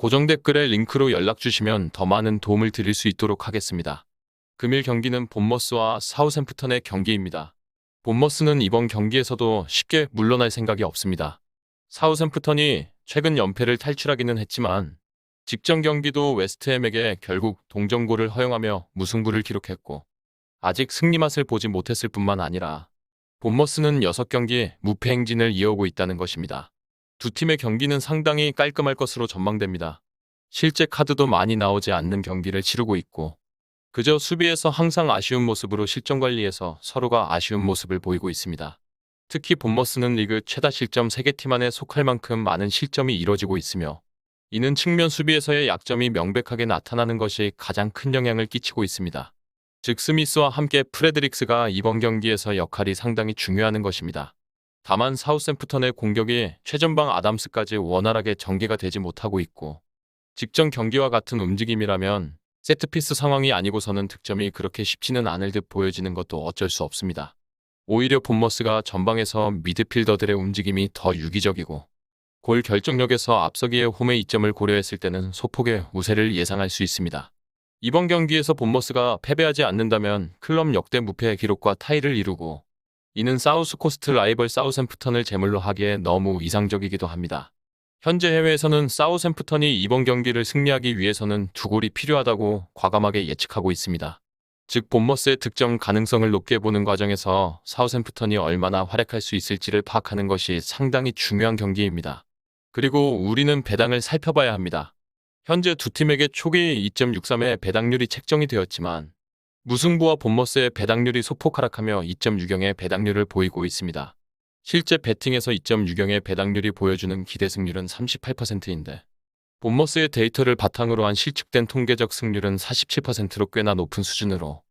고정 댓글에 링크로 연락 주시면 더 많은 도움을 드릴 수 있도록 하겠습니다. 금일 경기는 본머스와 사우샘프턴의 경기입니다. 본머스는 이번 경기에서도 쉽게 물러날 생각이 없습니다. 사우샘프턴이 최근 연패를 탈출하기는 했지만 직전 경기도 웨스트햄에게 결국 동점골을 허용하며 무승부를 기록했고 아직 승리 맛을 보지 못했을 뿐만 아니라 본머스는 6경기 무패 행진을 이어오고 있다는 것입니다. 두 팀의 경기는 상당히 깔끔할 것으로 전망됩니다. 실제 카드도 많이 나오지 않는 경기를 치르고 있고 그저 수비에서 항상 아쉬운 모습으로 실점 관리에서 서로가 아쉬운 모습을 보이고 있습니다. 특히 본머스는 리그 최다 실점 3개 팀 안에 속할 만큼 많은 실점이 이뤄지고 있으며 이는 측면 수비에서의 약점이 명백하게 나타나는 것이 가장 큰 영향을 끼치고 있습니다. 즉 스미스와 함께 프레드릭스가 이번 경기에서 역할이 상당히 중요하는 것입니다. 다만 사우샘프턴의 공격이 최전방 아담스까지 원활하게 전개가 되지 못하고 있고 직전 경기와 같은 움직임이라면 세트피스 상황이 아니고서는 득점이 그렇게 쉽지는 않을 듯 보여지는 것도 어쩔 수 없습니다. 오히려 본머스가 전방에서 미드필더들의 움직임이 더 유기적이고 골 결정력에서 앞서기의 홈의 이점을 고려했을 때는 소폭의 우세를 예상할 수 있습니다. 이번 경기에서 본머스가 패배하지 않는다면 클럽 역대 무패 기록과 타이를 이루고 이는 사우스 코스트 라이벌 사우샘프턴을 제물로 하기에 너무 이상적이기도 합니다. 현재 해외에서는 사우샘프턴이 이번 경기를 승리하기 위해서는 두 골이 필요하다고 과감하게 예측하고 있습니다. 즉 본머스의 득점 가능성을 높게 보는 과정에서 사우샘프턴이 얼마나 활약할 수 있을지를 파악하는 것이 상당히 중요한 경기입니다. 그리고 우리는 배당을 살펴봐야 합니다. 현재 두 팀에게 초기 2.63의 배당률이 책정이 되었지만 무승부와 본머스의 배당률이 소폭 하락하며 2.6경의 배당률을 보이고 있습니다. 실제 배팅에서 2.6경의 배당률이 보여주는 기대 승률은 38%인데 본머스의 데이터를 바탕으로 한 실측된 통계적 승률은 47%로 꽤나 높은 수준으로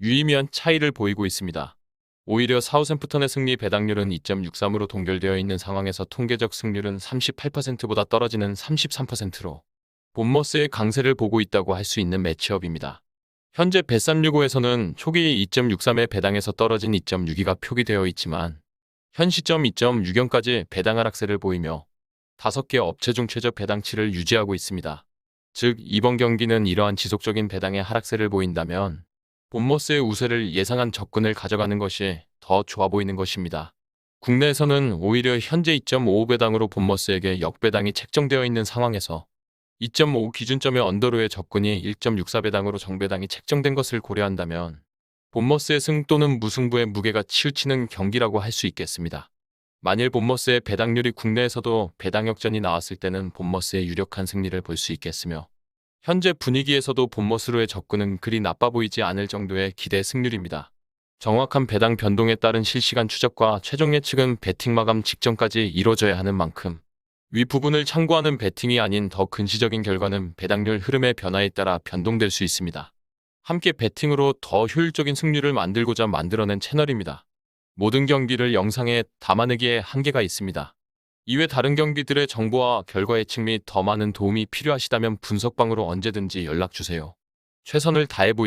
유의미한 차이를 보이고 있습니다. 오히려 사우샘프턴의 승리 배당률은 2.63으로 동결되어 있는 상황에서 통계적 승률은 38%보다 떨어지는 33%로 본머스의 강세를 보고 있다고 할 수 있는 매치업입니다. 현재 베산류고에서는 초기 2.63의 배당에서 떨어진 2.62가 표기되어 있지만 현 시점 2.6경까지 배당 하락세를 보이며 5개 업체 중 최저 배당치를 유지하고 있습니다. 즉 이번 경기는 이러한 지속적인 배당의 하락세를 보인다면 본머스의 우세를 예상한 접근을 가져가는 것이 더 좋아 보이는 것입니다. 국내에서는 오히려 현재 2.55배당으로 본머스에게 역배당이 책정되어 있는 상황에서 2.5 기준점의 언더로의 접근이 1.64배당으로 정배당이 책정된 것을 고려한다면 본머스의 승 또는 무승부의 무게가 치우치는 경기라고 할 수 있겠습니다. 만일 본머스의 배당률이 국내에서도 배당 역전이 나왔을 때는 본머스의 유력한 승리를 볼 수 있겠으며 현재 분위기에서도 본머스로의 접근은 그리 나빠 보이지 않을 정도의 기대 승률입니다. 정확한 배당 변동에 따른 실시간 추적과 최종 예측은 배팅 마감 직전까지 이뤄져야 하는 만큼 위 부분을 참고하는 배팅이 아닌 더 근시적인 결과는 배당률 흐름의 변화에 따라 변동될 수 있습니다. 함께 배팅으로 더 효율적인 승률을 만들고자 만들어낸 채널입니다. 모든 경기를 영상에 담아내기에 한계가 있습니다. 이외 다른 경기들의 정보와 결과 예측 및 더 많은 도움이 필요하시다면 분석방으로 언제든지 연락 주세요. 최선을 다해 보이